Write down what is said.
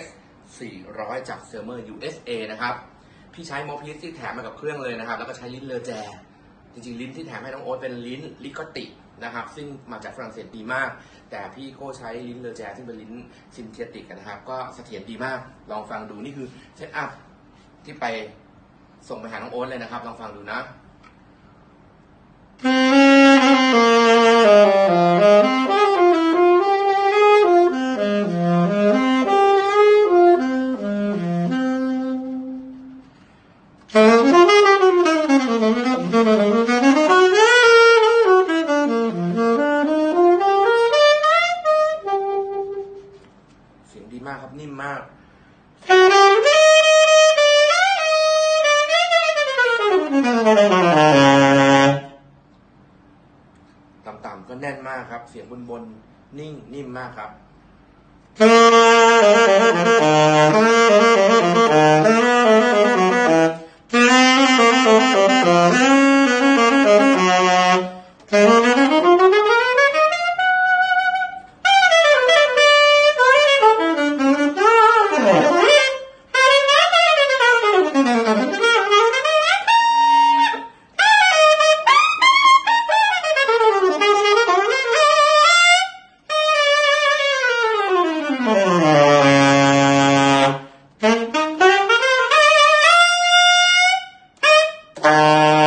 S 400 จากเซอร์เมอร์ USA นะครับ พี่ใช้โมพิสที่แถมมากับเครื่องเลยนะครับ แล้วก็ใช้ลิ้นเลอแจ จริงๆ ลิ้นที่แถมให้น้องโอ๊ตเป็นลิ้นลิกตินะครับ ซึ่งมาจากฝรั่งเศสดีมาก แต่พี่โก้ใช้ลิ้นเลอแจ ซึ่งเป็นลิ้นซินเทติกนะครับ ก็เสถียรดีมาก ลองฟังดูนี่คือเซตอัพที่ไปส่งไปหาน้องโอ๊ตเลยนะครับ ลองฟังดูนะ เสียงดีมากครับนิ่มมากต่ำๆก็แน่นมากครับ เสียงบนๆนิ่งนิ่มมากครับ Música